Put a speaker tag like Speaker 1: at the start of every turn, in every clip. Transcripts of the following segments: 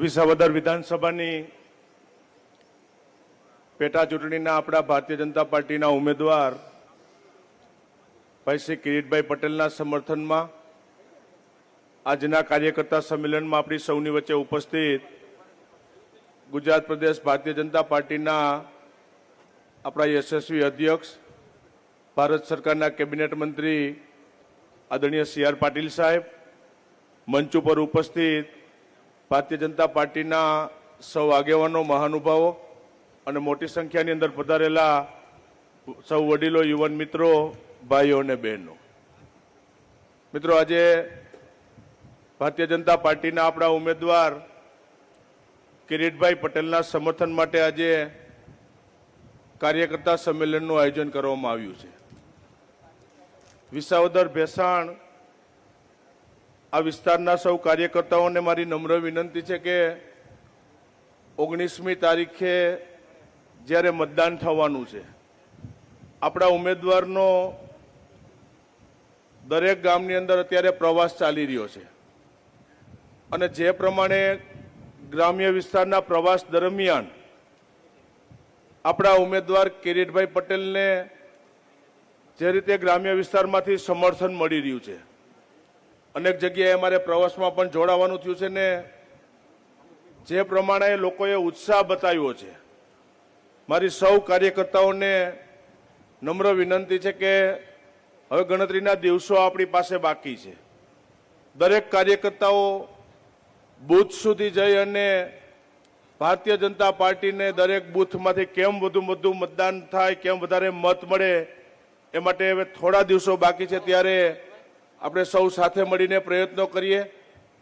Speaker 1: વિસાવદર વિધાનસભાની પેટા ચૂંટણીના આપણા ભારતીય જનતા પાર્ટીના ઉમેદવાર ભાઈ શ્રી કિરીટભાઈ પટેલના સમર્થનમાં આજના કાર્યકર્તા સંમેલનમાં આપણી સૌની વચ્ચે ઉપસ્થિત ગુજરાત પ્રદેશ ભારતીય જનતા પાર્ટીના આપણા યશસ્વી અધ્યક્ષ, ભારત સરકારના કેબિનેટ મંત્રી આદરણીય સી પાટીલ સાહેબ, મંચ ઉપર ઉપસ્થિત ભારતીય જનતા પાર્ટીના સૌ આગેવાનો, મહાનુભાવો અને મોટી સંખ્યાની અંદર પધારેલા સૌ વડીલો, યુવાન મિત્રો, ભાઈઓ અને બહેનો. મિત્રો, આજે ભારતીય જનતા પાર્ટીના આપણા ઉમેદવાર કિરીટભાઈ પટેલના સમર્થન માટે આજે કાર્યકર્તા સંમેલનનું આયોજન કરવામાં આવ્યું છે. વિસાવદર ભેસાણ આ વિસ્તારના સૌ કાર્યકર્તાઓને મારી નમ્ર વિનંતી છે કે ઓગણીસમી તારીખે જ્યારે મતદાન થવાનું છે, આપણા ઉમેદવારનો દરેક ગામની અંદર અત્યારે પ્રવાસ ચાલી રહ્યો છે. અને જે પ્રમાણે ગ્રામ્ય વિસ્તારના પ્રવાસ દરમિયાન આપણા ઉમેદવાર કિરીટભાઈ પટેલને જે રીતે ગ્રામ્ય વિસ્તારમાંથી સમર્થન મળી રહ્યું છે અનેક જગ્યાએ અમારે પ્રવાસમાં પણ જોડાવાનું થયું છે ને જે પ્રમાણે લોકોએ ઉત્સાહ બતાવ્યો છે. મારી સૌ કાર્યકર્તાઓને નમ્ર વિનંતી છે કે હવે ગણતરીના દિવસો આપણી પાસે બાકી છે. દરેક કાર્યકર્તાઓ બૂથ સુધી જઈ અને ભારતીય જનતા પાર્ટીને દરેક બૂથમાંથી કેમ વધુ વધુ મતદાન થાય, કેમ વધારે મત મળે, એ માટે હવે થોડા દિવસો બાકી છે. ત્યારે આપણે સૌ સાથે મળીને પ્રયત્નો કરીએ.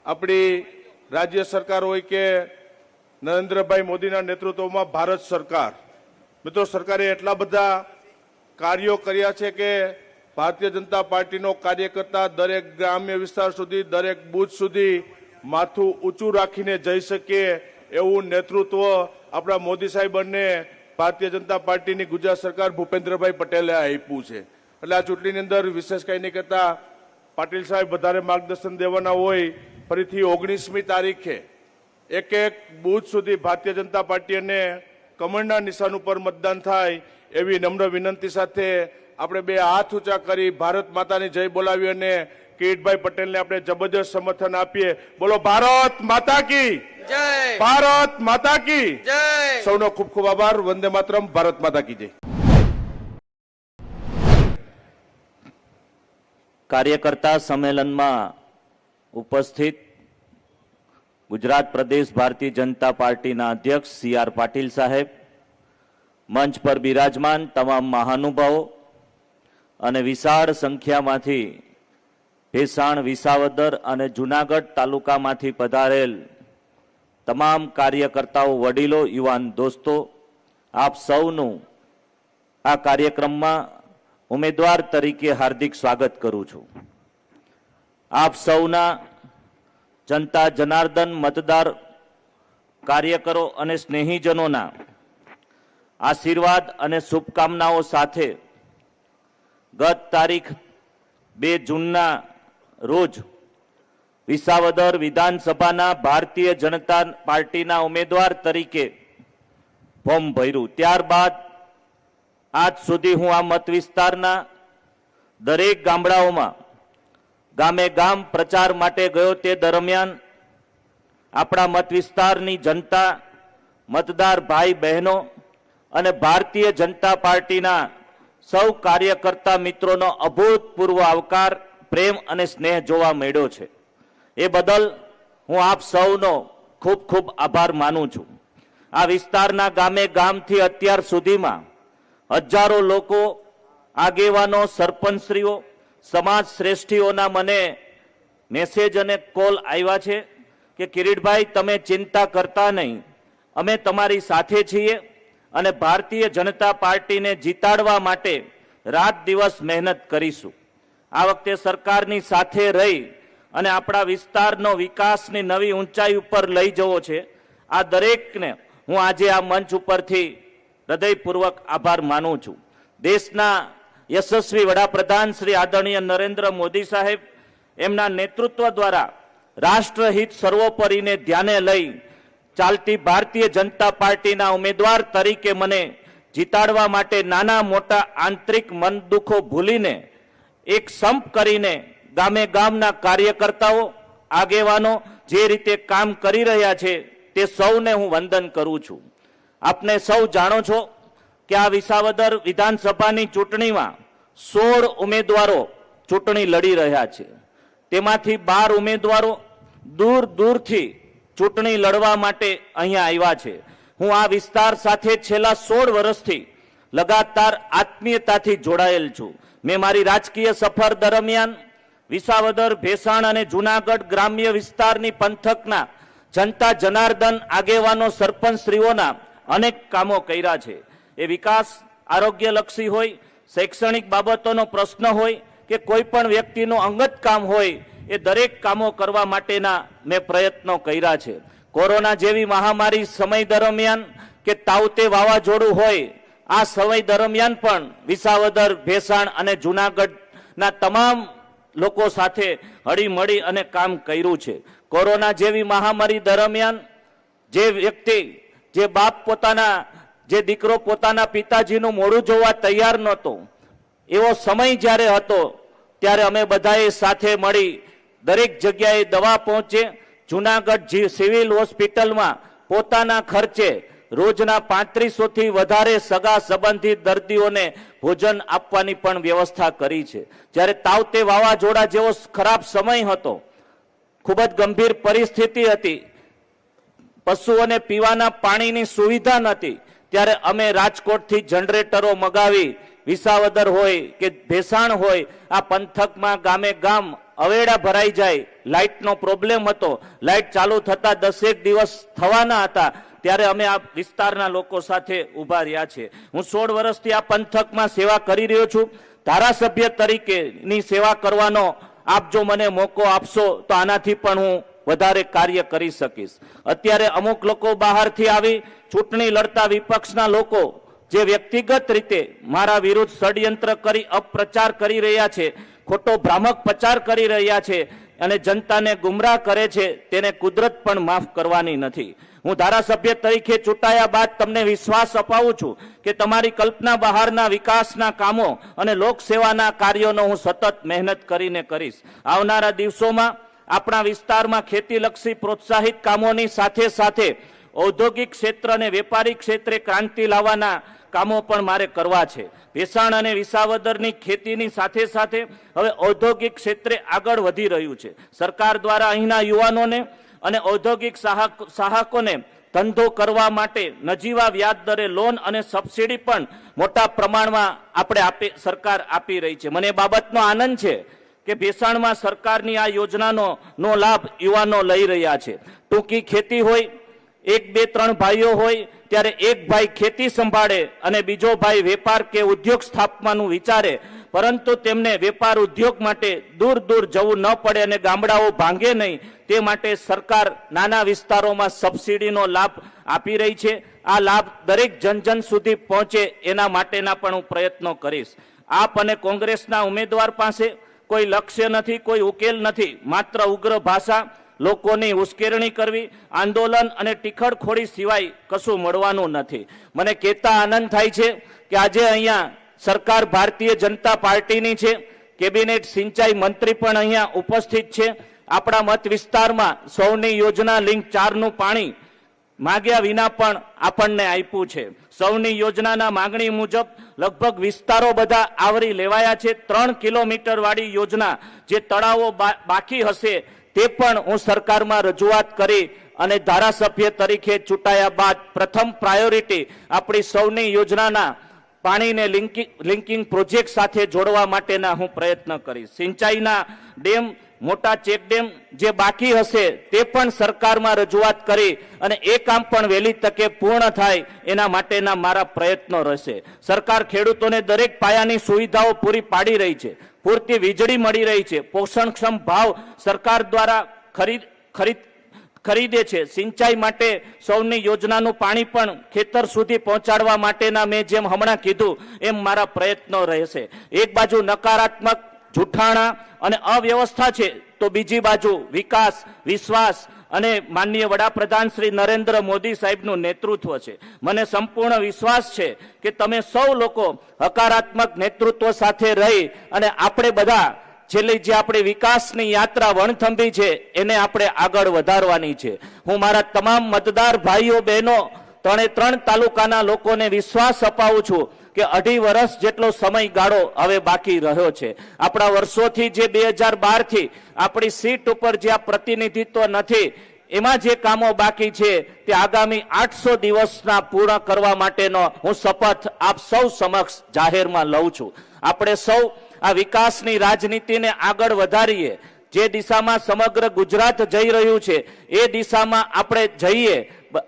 Speaker 1: આપણી રાજ્ય સરકાર હોય કે નરેન્દ્રભાઈ મોદીના નેતૃત્વમાં ભારત સરકાર. મિત્રો, સરકારે એટલા બધા કાર્યો કર્યા છે કે ભારતીય જનતા પાર્ટીનો કાર્યકર્તા દરેક ગ્રામ્ય વિસ્તાર સુધી, દરેક બૂથ સુધી માથું ઊંચું રાખીને જઈ શકીએ એવું નેતૃત્વ આપણા મોદી સાહેબ અને ભારતીય જનતા પાર્ટીની ગુજરાત સરકાર ભૂપેન્દ્રભાઈ પટેલે આપ્યું છે. એટલે આ ચૂંટણીની અંદર વિશેષ કંઈ નહીં કહેતા પાટીલ સાહેબ વધારે માર્ગદર્શન દેવાના હોય ફરીથી ઓગણીસમી તારીખે એક એક બૂથ સુધી ભારતીય જનતા પાર્ટી અને કમળના નિશાન ઉપર મતદાન થાય એવી નમ્ર વિનંતી સાથે આપણે બે હાથ ઊંચા કરી ભારત માતાની જય બોલાવી અને કિરીટભાઈ પટેલને આપણે જબરજસ્ત સમર્થન આપીએ. બોલો ભારત માતા કી!
Speaker 2: જય!
Speaker 1: ભારત માતા કી!
Speaker 2: જય!
Speaker 1: સૌનો ખૂબ ખૂબ આભાર. વંદે માતરમ. ભારત માતા કી જય.
Speaker 3: કાર્યકર્તા સંમેલનમાં ઉપસ્થિત ગુજરાત પ્રદેશ ભારતીય જનતા પાર્ટીના અધ્યક્ષ સી આર પાટીલ સાહેબ, મંચ પર બિરાજમાન તમામ મહાનુભાવો અને વિશાળ સંખ્યામાંથી ભેસાણ, વિસાવદર અને જુનાગઢ તાલુકામાંથી પધારેલ તમામ કાર્યકર્તાઓ, વડીલો, યુવાન દોસ્તો, આપ સૌનું આ કાર્યક્રમમાં ઉમેદવાર તરીકે હાર્દિક સ્વાગત કરું છું. આપ સૌના જનતા જનાર્દન મતદાર કાર્યકરો અને સ્નેહીજનોના આશીર્વાદ અને શુભકામનાઓ સાથે ગત તારીખ બે જૂનના રોજ વિસાવદર વિધાનસભાના ભારતીય જનતા પાર્ટીના ઉમેદવાર તરીકે ફોર્મ ભર્યું. ત્યારબાદ આજ સુધી હું આ મત વિસ્તારના દરેક ગામડાઓમાં ગામે ગામ પ્રચાર માટે ગયો તે દરમિયાન આપણા મત વિસ્તારની જનતા, મતદાર ભાઈ બહેનો અને ભારતીય જનતા પાર્ટીના સૌ કાર્યકર્તા મિત્રોનો અભૂતપૂર્વ આવકાર, પ્રેમ અને સ્નેહ જોવા મળ્યો છે. એ બદલ હું આપ સૌનો ખૂબ ખૂબ આભાર માનું છું. આ વિસ્તારના ગામે ગામથી અત્યાર સુધીમાં હજારો લોકો, આગેવાનો, સરપંચશ્રીઓ સમાજ શ્રેષ્ઠીઓના મને મેસેજ અને કોલ આવ્યા છે કે કિરીટભાઈ, તમે ચિંતા કરતા નહીં. અમે તમારી સાથે છીએ અને ભારતીય જનતા પાર્ટીને જીતાડવા માટે રાત દિવસ મહેનત કરીશું. આ વખતે સરકારની સાથે રહી અને આપણા વિસ્તારનો વિકાસની નવી ઊંચાઈ ઉપર લઈ જવો છે. આ દરેકને હું આજે આ મંચ ઉપરથી હૃદયપૂર્વક આભાર માનું છું. દેશના યશસ્વી વડાપ્રધાન શ્રી આદરણીય નરેન્દ્ર મોદી સાહેબ એમના નેતૃત્વ દ્વારા રાષ્ટ્રહિત સર્વોપરીને ધ્યાને લઈ ચાલતી ભારતીય જનતા પાર્ટીના ઉમેદવાર તરીકે મને જીતાડવા માટે નાના મોટા આંતરિક મન દુઃખો ભૂલીને એક સંપ કરીને ગામે ગામના કાર્યકર્તાઓ, આગેવાનો જે રીતે કામ કરી રહ્યા છે તે સૌને હું વંદન કરું છું. આપને સૌ જાણો છો કે આ વિસાવદર વિધાનસભાની ચૂંટણીમાં સોળ ઉમેદવારો ચૂંટણી લડી રહ્યા છે. તેમાંથી બાર ઉમેદવારો દૂર દૂરથી ચૂંટણી લડવા માટે અહીંયા આવ્યા છે. હું આ વિસ્તાર સાથે છેલ્લા સોળ વર્ષથી લગાતાર આત્મીયતાથી જોડાયેલ છું. મેં મારી રાજકીય સફર દરમિયાન વિસાવદર, ભેસાણ અને જુનાગઢ ગ્રામ્ય વિસ્તારની પંથકના જનતા જનાર્દન આગેવાનો, સરપંચશ્રીઓના અનેક કામો કર્યા છે. એ વિકાસ આરોગ્યલક્ષી હોય, શૈક્ષણિક બાબતોનો પ્રશ્ન હોય કે કોઈ પણ વ્યક્તિનું અંગત કામ હોય, એ દરેક કામો કરવા માટેના મેં પ્રયત્નો કર્યા છે. કોરોના જેવી મહામારી સમય દરમિયાન કે તાવતે વાવાઝોડું હોય, આ સમય દરમિયાન પણ વિસાવદર, ભેસાણ અને જુનાગઢના તમામ લોકો સાથે હળીમળી અને કામ કર્યું છે. કોરોના જેવી મહામારી દરમિયાન જે વ્યક્તિ જે બાપ પોતાના, જે દીકરો પોતાના પિતાજીનું મોડું જોવા તૈયાર નહોતો. એવો સમય જ્યારે હતો, ત્યારે અમે બધાએ સાથે મળી દરેક જગ્યાએ દવા પહોંચે, જુનાગઢ સિવિલ હોસ્પિટલમાં પોતાના ખર્ચે રોજના પાંત્રીસોથી વધારે સગા સંબંધિત દર્દીઓને ભોજન આપવાની પણ વ્યવસ્થા કરી છે. જ્યારે તાવતે વાવાઝોડા જેવો ખરાબ સમય હતો, ખૂબ જ ગંભીર પરિસ્થિતિ હતી પશુઓને પીવાના પાણીની સુવિધા નથી, ત્યારે અમે રાજકોટથી જનરેટરો મગાવી, વિસાવદર હોય કે ભેસાણ હોય, આ પંથકમાં ગામે ગામ અવેડા ભરાઈ જાય, લાઇટનો પ્રોબ્લેમ હતો, લાઇટ ચાલુ થતા દસેક દિવસ થવાના હતા, ત્યારે અમે આ વિસ્તારના લોકો સાથે ઊભા રહ્યા છે. હું સોળ વર્ષથી આ પંથકમાં સેવા કરી રહ્યો છું. ધારાસભ્ય તરીકેની સેવા કરવાનો આપ જો મને મોકો આપશો, તો આનાથી પણ હું વધારે કાર્ય કરી શકીશ. અત્યારે અમુક લોકો બહારથી આવી ચૂંટણી લડતા વિપક્ષના લોકો જે વ્યક્તિગત રીતે મારા વિરુદ્ધ ષડયંત્ર કરી અપપ્રચાર કરી રહ્યા છે, ખોટો ભ્રામક પ્રચાર કરી રહ્યા છે અને જનતાને ગુમરાહ કરે છે, તેને કુદરત પણ માફ કરવાની નથી. હું ધારાસભ્ય તરીકે ચૂંટાયા બાદ તમને વિશ્વાસ અપાવું છું કે તમારી કલ્પના બહારના વિકાસના કામો અને લોકસેવાના કાર્યોનો હું સતત મહેનત કરીને કરીશ. આવનારા દિવસોમાં આપણા વિસ્તારમાં ખેતીલક્ષી પ્રોત્સાહિત કામોની સાથે સાથે ઔદ્યોગિક ક્ષેત્ર અને વેપારી ક્ષેત્રે ક્રાંતિ લાવવાના કામો પણ મારે કરવા છે. ભેસાણ અને વિસાવદરની ખેતીની સાથે સાથે હવે ઔદ્યોગિક ક્ષેત્રે આગળ વધી રહ્યું છે. સરકાર દ્વારા અહીંના યુવાનોને અને ઔદ્યોગિક સાહક, સાહકોને ધંધો કરવા માટે નજીવા વ્યાજ દરે લોન અને સબસિડી પણ મોટા પ્રમાણમાં આપણે આપી, સરકાર આપી રહી છે. મને બાબતનો આનંદ છે કે ભેસાણમાં સરકારની આ યોજનાનો નો લાભ યુવાનો લઈ રહ્યા છે. ટૂંકી ખેતી હોય, એક બે ત્રણ ભાઈઓ હોય, ત્યારે એક ભાઈ ખેતી સંભાળે અને બીજો ભાઈ વેપાર કે ઉદ્યોગ સ્થાપવાનું વિચારે, પરંતુ તેમને વેપાર ઉદ્યોગ માટે દૂર દૂર જવું ન પડે અને ગામડાઓ ભાંગે નહીં, તે માટે સરકાર નાના વિસ્તારોમાં સબસિડીનો લાભ આપી રહી છે. આ લાભ દરેક જનજન જન સુધી પહોંચે એના માટેના પણ હું પ્રયત્નો કરીશ. આપ અને કોંગ્રેસના ઉમેદવાર પાસે કોઈ લક્ષ્ય નથી, કોઈ ઉકેલ નથી. માત્ર ઉગ્ર ભાષા લોકોની ઉશ્કેરણી કરવી, આંદોલન અને ટીખળખોડી સિવાય કશું મળવાનું નથી. મને કહેતા આનંદ થાય છે કે આજે અહીંયા સરકાર ભારતીય જનતા પાર્ટીની છે, કેબિનેટ સિંચાઈ મંત્રી પણ અહીંયા ઉપસ્થિત છે. આપણા મત વિસ્તારમાં સૌની યોજના લિંક ચારનું પાણી માગ્યા વિના પણ આપણને આપ્યું છે. સૌની યોજનાના માગણી મુજબ લગભગ વિસ્તારો બધા આવરી લેવાયા છે. ત્રણ કિલોમીટર વાળી યોજના જે તળાવો બાકી હશે તે પણ હું સરકારમાં રજૂઆત કરી અને ધારાસભ્ય તરીકે ચૂંટાયા બાદ પ્રથમ પ્રાયોરિટી આપણી સૌની યોજનાના પાણીને લિંકિંગ લિંકિંગ પ્રોજેક્ટ સાથે જોડવા માટેના હું પ્રયત્ન કરીશ. સિંચાઈના ડેમ, મોટા ચેક ડેમ જે બાકી હશે તે પણ સરકારમાં રજૂઆત કરી અને એ કામ પણ વહેલી તકે પૂર્ણ થાય એના માટેના મારા પ્રયત્નો રહેશે. સરકાર ખેડૂતોને દરેક પાયાની સુવિધાઓ પૂરી પાડી રહી છે. પૂરતી વીજળી મળી રહી છે. પોષણક્ષમ ભાવ સરકાર દ્વારા ખરીદ ખરીદ ખરીદે છે. સિંચાઈ માટે સૌની યોજનાનું પાણી પણ ખેતર સુધી પહોંચાડવા માટેના મેં જેમ હમણાં કીધું, એમ મારા પ્રયત્નો રહેશે. એક બાજુ નકારાત્મક જૂઠાણા અને અવ્યવસ્થા છે, તો બીજી બાજુ વિકાસ, વિશ્વાસ અને માનનીય વડાપ્રધાન શ્રી નરેન્દ્ર મોદી સાહેબનું નેતૃત્વ છે. મને સંપૂર્ણ વિશ્વાસ છે કે તમે સૌ લોકો હકારાત્મક નેતૃત્વ સાથે રહી અને આપણે બધા છેલ્લી જે આપણી વિકાસની યાત્રા વણથંભી છે, એને આપણે આગળ વધારવાની છે. હું મારા તમામ મતદાર ભાઈઓ, બહેનો, ત્રણે ત્રણ તાલુકાના લોકોને વિશ્વાસ અપાવું છું કે અઢી વર્ષ જેટલો સમયગાળો હવે બાકી રહ્યો છે. આપણા વર્ષોથી જે બે હજાર બારથી આપણી સીટ ઉપર જે આ પ્રતિનિધિત્વ નથી, એમાં જે કામો બાકી છે, તે આગામી આઠસો દિવસના પૂર્ણ કરવા માટેનો હું શપથ આપ સૌ સમક્ષ જાહેરમાં લઉં છું. આપણે સૌ આ વિકાસની રાજનીતિને આગળ વધારીએ. જે દિશામાં સમગ્ર ગુજરાત જઈ રહ્યું છે, એ દિશામાં આપણે જઈએ.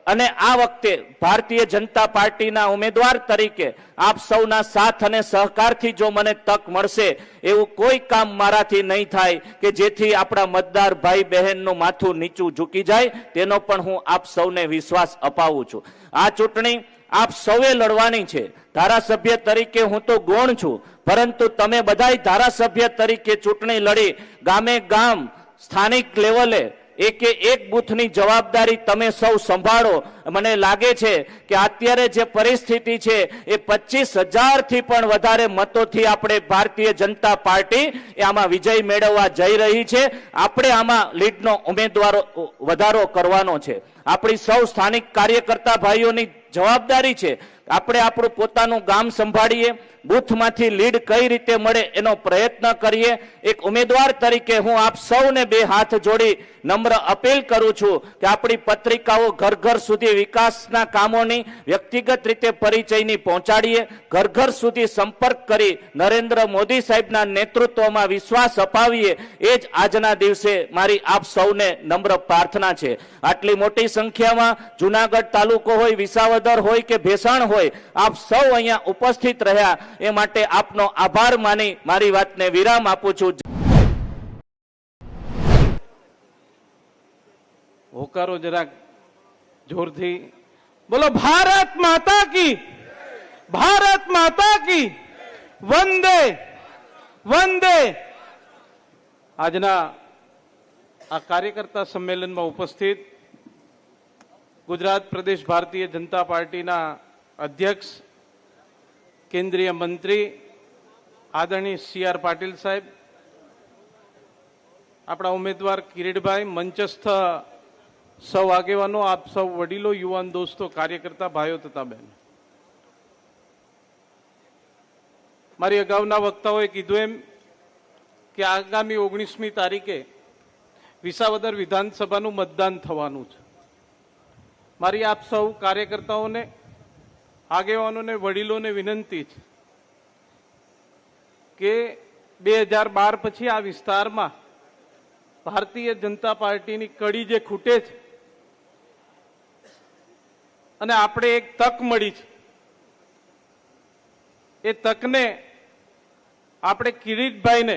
Speaker 3: અને આ વખતે ભારતીય જનતા પાર્ટીના ઉમેદવાર તરીકે આપ સૌના સાથ અને સહકારથી જો મને તક મળશે, એવું કોઈ કામ મારાથી નહીં થાય કે જેથી આપણા મતદાર ભાઈ બહેનનું માથું નીચું ઝૂકી જાય. તેનો પણ હું આપ સૌને વિશ્વાસ અપાવું છું. આ ચૂંટણી આપ સૌએ લડવાની છે. ધારાસભ્ય તરીકે હું તો ગૌણ છું પરંતુ તમે બધાય ધારાસભ્ય તરીકે ચૂંટણી લડી, ગામે ગામ, સ્થાનિક લેવલે એકે એક બૂથની જવાબદારી તમે સૌ સંભાળો. મને લાગે છે કે અત્યારે જે પરિસ્થિતિ છે એ પચીસ હજારથી પણ વધારે મતોથી આપણે ભારતીય જનતા પાર્ટી એ આમાં વિજય મેળવવા જઈ રહી છે. આપણે આમાં લીડનો ઉમેદવારો વધારો કરવાનો છે. આપણી સૌ સ્થાનિક કાર્યકર્તા ભાઈઓની જવાબદારી છે. આપણે આપણું પોતાનું ગામ સંભાળીએ બૂથમાંથી લીડ કઈ રીતે મળે એનો પ્રયત્ન કરીએ. એક ઉમેદવાર તરીકે હું આપ સૌને બે હાથ જોડી નમ્ર અપીલ કરું છું કે આપણી પત્રિકાઓ ઘર ઘર સુધી વિકાસના કામોની વ્યક્તિગત રીતે પરિચયની પહોંચાડીએ. ઘર ઘર સુધી સંપર્ક કરી નરેન્દ્ર મોદી સાહેબના નેતૃત્વમાં વિશ્વાસ અપાવીએ. એ જ આજના દિવસે મારી આપ સૌને નમ્ર પ્રાર્થના છે. આટલી મોટી સંખ્યામાં જુનાગઢ તાલુકો હોય, વિસાવદર હોય કે ભેસાણ હોય, આપ સૌ અહીંયા ઉપસ્થિત રહ્યા. એ માટે આપનો આભાર માની મારી વાતને વિરામ આપું છું.
Speaker 2: હોકારો જરાક જોરથી બોલો, ભારત માતા કી, ભારત માતા કી, વંદે વંદે. આજના આ કાર્યકર્તા સંમેલનમાં ઉપસ્થિત ગુજરાત પ્રદેશ ભારતીય જનતા પાર્ટીના અધ્યક્ષ કેન્દ્રીય મંત્રી આદરણીય સી આર પાટીલ સાહેબ, આપણા ઉમેદવાર કિરીટભાઈ મંચસ્થ સૌ આગેવાનો, આપ સૌ વડીલો, યુવાન દોસ્તો, કાર્યકર્તા, ભાઈઓ તથા બહેનો. મારી અગાઉના વક્તાઓએ કીધું એમ કે આગામી ઓગણીસમી તારીખે વિસાવદર વિધાનસભાનું મતદાન થવાનું છે. મારી આપ સૌ કાર્યકર્તાઓને આગેવાનોને, વડીલોને વિનંતી છે કે બે હજાર બાર પછી આ વિસ્તારમાં ભારતીય જનતા પાર્ટીની કડી જે ખૂટે છે અને આપણે એક તક મળી છે, એ તકને આપણે કિરીટભાઈને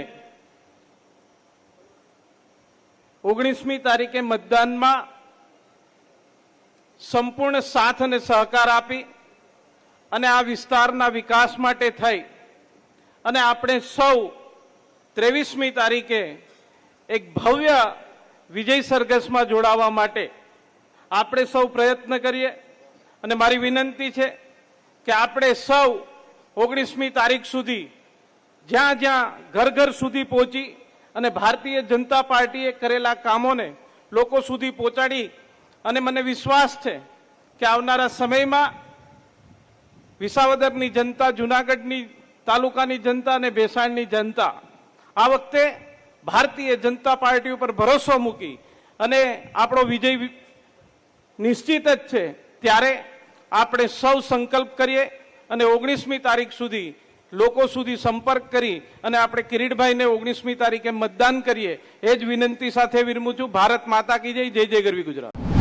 Speaker 2: ઓગણીસમી તારીખે મતદાનમાં સંપૂર્ણ સાથ અને સહકાર આપી અને આ વિસ્તારના વિકાસ માટે થઈ. અને આપણે સૌ ત્રેવીસમી તારીખે એક ભવ્ય વિજય સરઘસમાં જોડાવા માટે આપણે સૌ પ્રયત્ન કરીએ. અને મારી વિનંતી છે કે આપણે સૌ ઓગણીસમી તારીખ સુધી જ્યાં જ્યાં ઘર ઘર સુધી પહોંચી અને ભારતીય જનતા પાર્ટીએ કરેલા કામોને લોકો સુધી પહોંચાડી. અને મને વિશ્વાસ છે કે આવનારા સમયમાં વિસાવદરની જનતા, જુનાગઢની તાલુકાની જનતા અને ભેસાણની જનતા આ વખતે ભારતીય જનતા પાર્ટી ઉપર ભરોસો મૂકી અને આપણો વિજય નિશ્ચિત જ છે. ત્યારે આપણે સૌ સંકલ્પ કરીએ અને ઓગણીસમી તારીખ સુધી લોકો સુધી સંપર્ક કરી અને આપણે કિરીટભાઈને ઓગણીસમી તારીખે મતદાન કરીએ. એ જ વિનંતી સાથે વિરમું છું. ભારત માતા કી જય જય જય ગરવી ગુજરાત.